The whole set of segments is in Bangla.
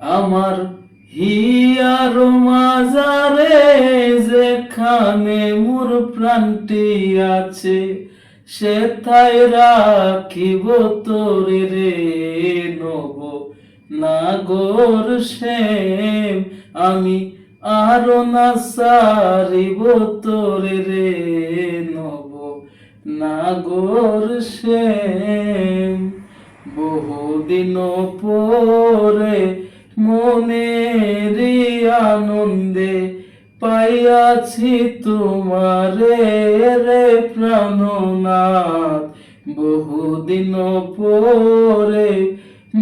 আমার হিয়ার মাজারে যেখানে মোর প্রাণটি আছে সে সেথায় রাখিব তোরে রে নব নাগর শ্যাম আমি আরও না সারিব তোরে রে নব নাগর শ্যাম বহুদিন পরে মনের আনন্দে পাইয়াছি তোমারে রে প্রাণনাথ। বহুদিন পরে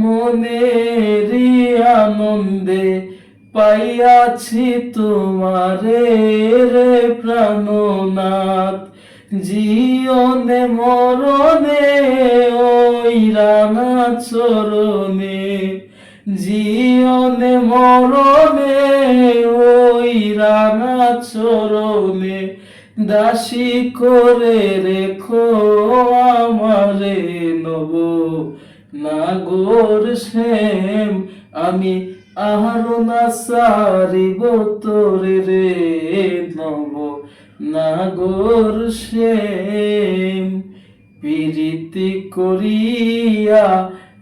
মনের আনন্দে পাইয়াছি তোমারে রে প্রাণনাথ। জীবনে মরণে ওই রানা চরণে জীবনে মরণে, ওই রানা চরণে দাসী করে রেখো আমারে নব। নাগর শ্যাম, আমি আহার না সারিব তোরে রে নব। নাগর শ্যাম, প্রীতি করিয়া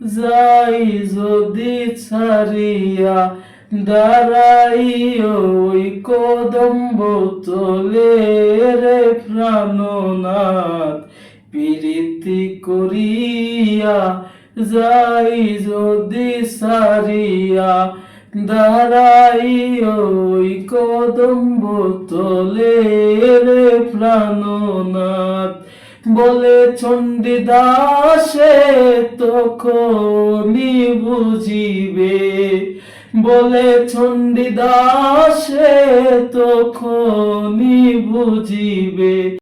যাই যদি ছাড়িয়া দাঁড়াই ওই কদম্ব তোলে রে প্রাণনাথ। প্রীতি করিয়া যাই যদি সারিয়া দাঁড়াই ওই কদম্ব তোলে রে প্রাণনাথ। বলে চণ্ডীদাসে তখনই বুঝিবে। বলে চণ্ডীদাসে তখনই বুঝিবে।